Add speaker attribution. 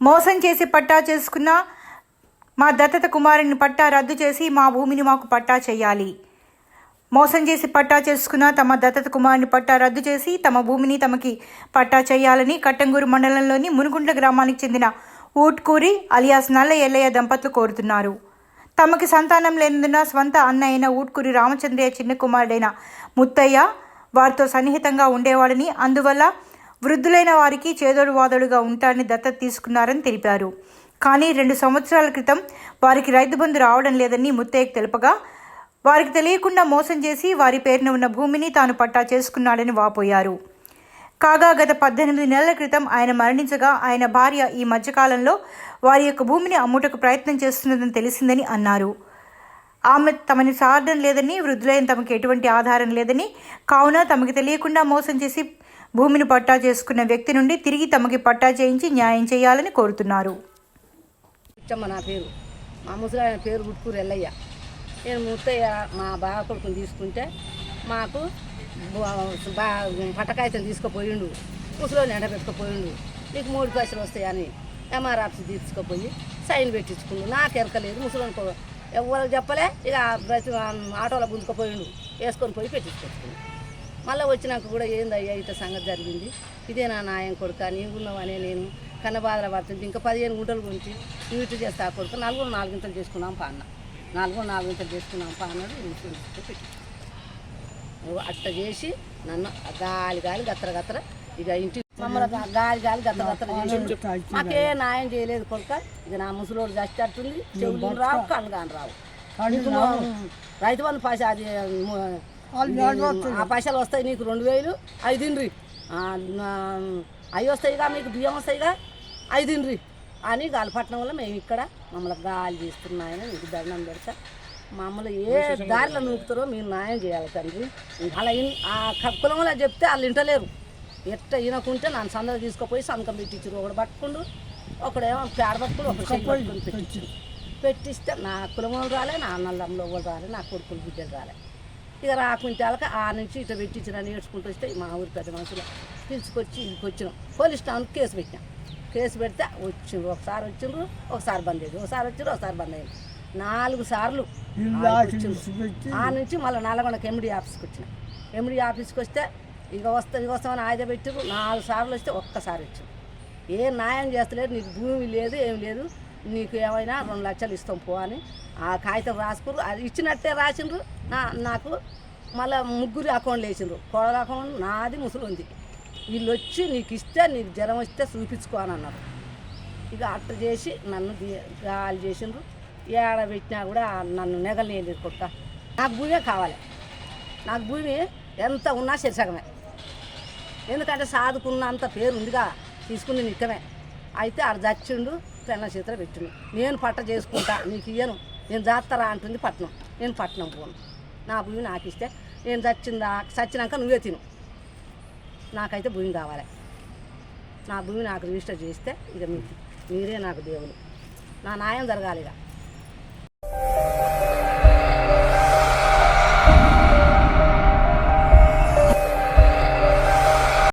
Speaker 1: మోసం చేసి పట్టా చేసుకున్న మా దత్తత కుమారుని పట్టా రద్దు చేసి మా భూమిని మాకు పట్టా చేయాలి. మోసం చేసి పట్టా చేసుకున్న తమ దత్తత కుమారుని పట్టా రద్దు చేసి తమ భూమిని తమకి పట్టా చేయాలని కట్టంగూరు మండలంలోని మునుగుంట్ల గ్రామానికి చెందిన ఊట్కూరి అలియాస్ నల్ల ఎల్లయ్య దంపతులు కోరుతున్నారు. తమకి సంతానం లేనందున స్వంత అన్న అయిన ఊట్కూరి రామచంద్రయ్య చిన్న కుమారుడైన ముత్తయ్య వారితో సన్నిహితంగా ఉండేవాడని అందువల్ల వృద్ధులైన వారికి చేదోడు వాదోడుగా ఉంటారని దత్తత తీసుకున్నారని తెలిపారు. కానీ రెండు సంవత్సరాల క్రితం వారికి రైతు బంధు రావడం లేదని ముత్తయ్యకు తెలుపగా వారికి తెలియకుండా మోసం చేసి వారి పేరున ఉన్న భూమిని తాను పట్టా చేసుకున్నాడని వాపోయారు. కాగా గత పద్దెనిమిది నెలల క్రితం ఆయన మరణించగా ఆయన భార్య ఈ మధ్యకాలంలో వారి యొక్క భూమిని అమ్ముటకు ప్రయత్నం చేస్తున్నదని తెలిసిందని అన్నారు. ఆమె తమని సాధడం లేదని వృద్ధులైన తమకు ఎటువంటి ఆధారం లేదని కావున తమకి తెలియకుండా మోసం చేసి భూమిని పట్టా చేసుకున్న వ్యక్తి నుండి తిరిగి తమకి పట్టా చేయించి న్యాయం చేయాలని కోరుతున్నారు.
Speaker 2: నా పేరు. మా ముసలాయన పేరు గుట్కూరు ఎల్లయ్య. నేను ముత్తయ్య మా బావ కొడుకుని తీసుకుంటే మాకు బా- బా పట్టకాయతం తీసుకుపోయిండు. ముసలోని ఎండబెట్టుకుపోయిండు నీకు మూడు పైసలు వస్తాయని ఎంఆర్ ఆఫీస్ తీసుకుపోయి సైన్ పెట్టించుకుండు నాకు ఎరకలేదు. ముసలోని ఎవరికి చెప్పలే. ఇక ఆటోలో గుంజుకుపోయిండు. వేసుకొని పోయి పెట్టించుకొచ్చుకుండు మళ్ళీ వచ్చినాక కూడా ఏందయ్యా ఇట్లా సంగతి జరిగింది? ఇదే నా నాయం కొడుక నీకున్నావనే నేను కన్నబాధలు పడుతుంది ఇంకా పదిహేను గుంటల గురించి ఇటు చేస్తే కొడుకు నలుగురు నాలుగింతలు చేసుకున్నాం పా అన్న. నలుగురు నాలుగింతలు చేసుకున్నాం పా పెట్టి. నువ్వు అట్ట చేసి నన్ను గాలి గాలి గత్తర గత్తర ఇక ఇంటి మమ్మల్ని గాలి గాలి గత్తర చేసి మాకే న్యాయం చేయలేదు కొడుక. ఇక నా ముసలోడు చచ్చేటట్టుంది చెవులు రావు కళ్ళు కాని రావు. రైతు బంధు పైస అది ఆ పైసలు వస్తాయి నీకు రెండు వేలు ఐదిండ్రి అవి వస్తాయిగా మీకు బియ్యం వస్తాయిగా ఐదిండ్రి అని గాలిపట్నం వల్ల మేము ఇక్కడ మమ్మల్ని గాలి తీస్తున్నాయని మీకు దండం పెడతా. మమ్మల్ని ఏ దారిలో నూపుతారో మీరు న్యాయం చేయాలి తండ్రి. అలా ఇన్- ఆ కులంలో చెప్తే వాళ్ళు వింటలేరు. ఎట్ట ఈనకుంటే నన్ను సందలు తీసుకుపోయి సంతకం పెట్టించారు ఒకడు పట్టుకుండు ఒకడేమో పేడ పట్టుకుని పెట్టించారు పెట్టిస్తే నా కులములు రాలే నా అన్నళ్ళంలో వాళ్ళు రాలే నా కొడుకులు బిడ్డలు రాలే. ఇక రాకుంటే వాళ్ళకి ఆ నుంచి ఇట్లా పెట్టించిన నేర్చుకుంటూ వస్తే మా ఊరి పెద్ద మనుషులు పిలుచుకొచ్చి ఇంటికి వచ్చినాం. పోలీస్ స్టేషన్కి కేసు పెట్టాం కేసు పెడితే వచ్చిండ్రు. ఒకసారి వచ్చిండ్రు ఒకసారి బంద్ అయ్యింది. ఒకసారి వచ్చిండ్రు ఒకసారి బంద్ అయ్యింది. నాలుగు సార్లు. ఆ నుంచి మళ్ళీ నల్గొండకి ఎండి ఆఫీస్కి వచ్చిన. ఎండి ఆఫీస్కి వస్తే ఇక వస్తా ఇక వస్తామని ఆయుధ పెట్టిరు నాలుగు సార్లు వస్తే ఒక్కసారి వచ్చింది ఏ న్యాయం చేస్తలేదు. నీకు భూమి లేదు ఏం లేదు. నీకు ఏమైనా రెండు లక్షలు ఇస్తాం పో అని ఆ కాగితం రాసుకురు అది ఇచ్చినట్టే రాసిండ్రు. నా నాకు మళ్ళీ ముగ్గురు అకౌంట్లు వేసిండ్రు. కోడల అకౌంట్ నాది ముసలు ఉంది వీళ్ళు వచ్చి నీకు ఇస్తే నీకు జ్వరం వస్తే చూపించుకో అని అన్నారు. ఇక అట్ట చేసి నన్ను గాలి చేసిండ్రు. ఏడ పెట్టినా కూడా నన్ను నెగలేని కొట్ట నాకు భూమే కావాలి. నాకు భూమి ఎంత ఉన్నా శరీసగమే ఎందుకంటే సాదుకున్నంత పేరు ఉందిగా తీసుకుని నిక్కమే అయితే అది చచ్చిండు. పెన్న చేతిలో పెట్టిండు. నేను పట్ట చేసుకుంటా నీకు ఇయ్యను. నేను జాతరా అంటుంది పట్నం. నేను పట్నం పోను. నా భూమి నాకు ఇస్తే నేను చచ్చిందా చచ్చినాక నువ్వే తిను. నాకైతే భూమి కావాలి. నా భూమి నాకు రిజిస్టర్ చేస్తే ఇక మీకు మీరే నాకు దేవుడు. నా న్యాయం జరగాలి ఇక